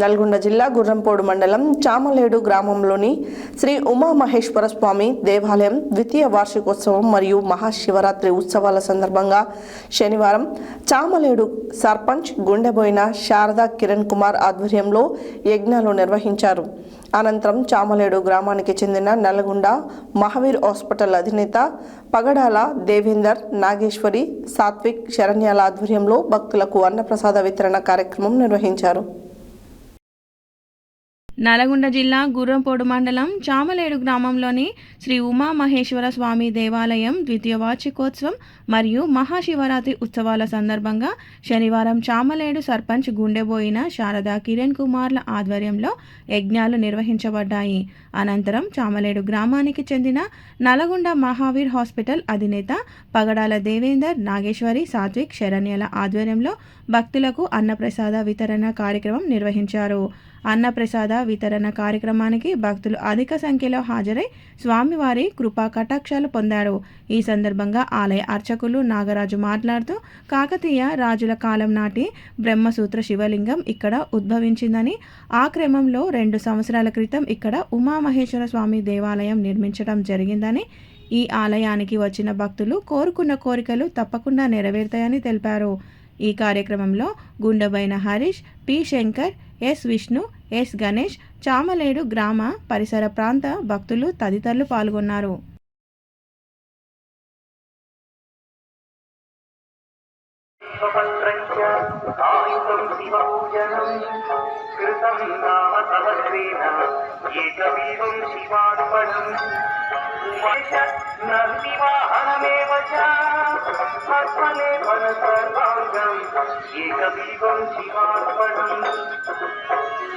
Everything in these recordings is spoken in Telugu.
నల్గొండ జిల్లా గుర్రంపోడు మండలం చామలేడు గ్రామంలోని శ్రీ ఉమామహేశ్వర స్వామి దేవాలయం ద్వితీయ వార్షికోత్సవం మరియు మహాశివరాత్రి ఉత్సవాల సందర్భంగా శనివారం చామలేడు సర్పంచ్ గుండెబోయిన శారదా కిరణ్ కుమార్ ఆధ్వర్యంలో యజ్ఞాలు నిర్వహించారు. అనంతరం చామలేడు గ్రామానికి చెందిన నల్గొండ మహావీర్ హాస్పిటల్ అధినేత పగడాల దేవేందర్ నాగేశ్వరి సాత్విక్ శరణ్యాల ఆధ్వర్యంలో భక్తులకు అన్నప్రసాద వితరణ కార్యక్రమం నిర్వహించారు. నల్గొండ జిల్లా గుర్రంపోడు మండలం చామలేడు గ్రామంలోని శ్రీ ఉమామహేశ్వర స్వామి దేవాలయం ద్వితీయ వార్షికోత్సవం మరియు మహాశివరాత్రి ఉత్సవాల సందర్భంగా శనివారం చామలేడు సర్పంచ్ గుండెబోయిన శారదా కిరణ్ కుమార్ల ఆధ్వర్యంలో యజ్ఞాలు నిర్వహించబడ్డాయి. అనంతరం చామలేడు గ్రామానికి చెందిన నల్గొండ మహావీర్ హాస్పిటల్ అధినేత పగడాల దేవేందర్ నాగేశ్వరి సాత్విక్ శరణ్యల ఆధ్వర్యంలో భక్తులకు అన్నప్రసాద వితరణ కార్యక్రమం నిర్వహించారు. అన్నప్రసాద వితరణ కార్యక్రమానికి భక్తులు అధిక సంఖ్యలో హాజరై స్వామివారి కృపా కటాక్షాలు పొందారు. ఈ సందర్భంగా ఆలయ అర్చకులు నాగరాజు మాట్లాడుతూ కాకతీయ రాజుల కాలం నాటి బ్రహ్మసూత్ర శివలింగం ఇక్కడ ఉద్భవించిందని ఆ క్రమంలో రెండు సంవత్సరాల క్రితం ఇక్కడ ఉమామహేశ్వర స్వామి దేవాలయం నిర్మించడం జరిగిందని ఈ ఆలయానికి వచ్చిన భక్తులు కోరుకున్న కోరికలు తప్పకుండా నెరవేరుతాయని తెలిపారు. ఈ కార్యక్రమంలో Gundebaina Harish P Shankar S Vishnu S Ganesh Chamaledu గ్రామ పరిసర ప్రాంత భక్తులు తదితరులు పాల్గొన్నారు. నందివాహనమేవ సర్వలేవన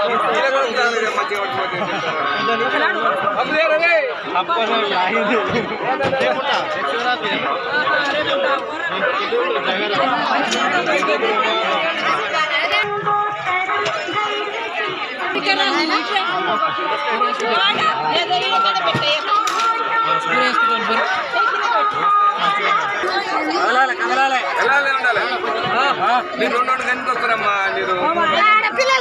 నీళ్ళు కదలాలి మంచిగా వెళ్ళాలి ఉండాలి మీరు రెండు రెండు గంటలకు వస్తారమ్మా మీరు.